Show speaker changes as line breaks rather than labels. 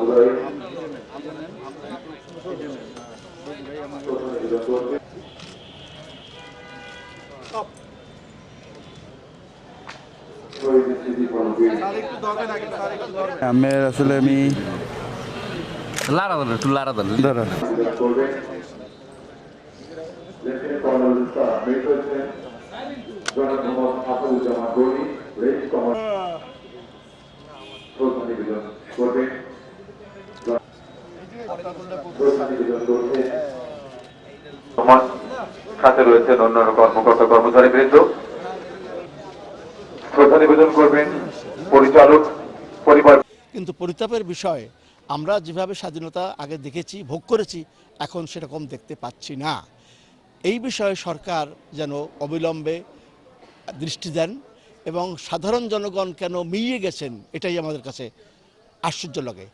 মহোদয়
আমের আসলে আমি
লাড়া দেন একটু লাড়া দেন
ধরো।
বিদায় সমাজ সাথে রয়েছেন অন্যান্য কর্মকর্তা, কর্মচারী বৃন্দ। শ্রদ্ধা নিবেদন করবেন পরিচালক পরিবার।
কিন্তু পরিতাপের বিষয়, আমরা যেভাবে স্বাধীনতা আগে দেখেছি, ভোগ করেছি, এখন সেরকম দেখতে পাচ্ছি না। এই বিষয়ে সরকার যেন অবিলম্বে দৃষ্টি দেন এবং সাধারণ জনগণ কেন মিইয়ে গেছেন, এটাই আমাদের কাছে আশ্চর্য লাগে।